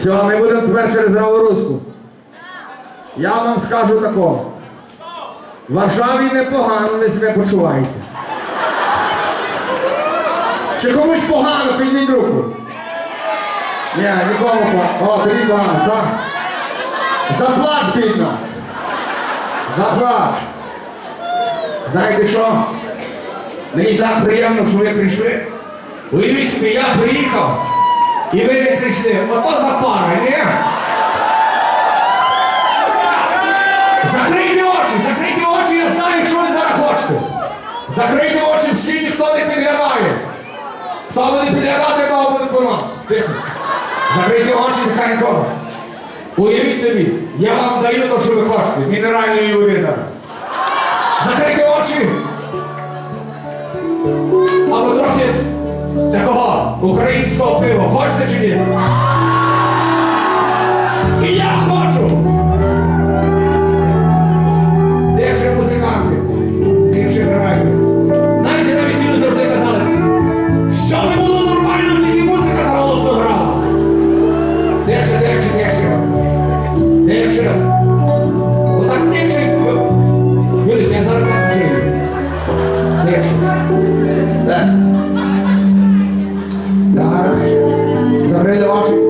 Все, ми будемо тепер через Новоруску. Я вам скажу такого. В Варшаві непогано ви себе почуваєте. Чи комусь погано, підніть руку. Ні, нікому погано. О, тобі погано, так? Заплач, бідно. Заплач. Знаєте що? Мені так приємно, що ви прийшли. Уявіть собі, я приїхав, і ви не прийшли. Ото за пара, ні? Закрийте очі, закрийте очі, я знаю, що ви зараз хочете. Закрийте очі, всі ніхто не підглядає. Хто буде підглядати, того буде нас. Тихо. Закрийте очі, нехай нікого. Уявіть собі, я вам даю те, що ви хочете, мінеральної води зараз. Українського пива. Хочете чи ні? І я хочу. watu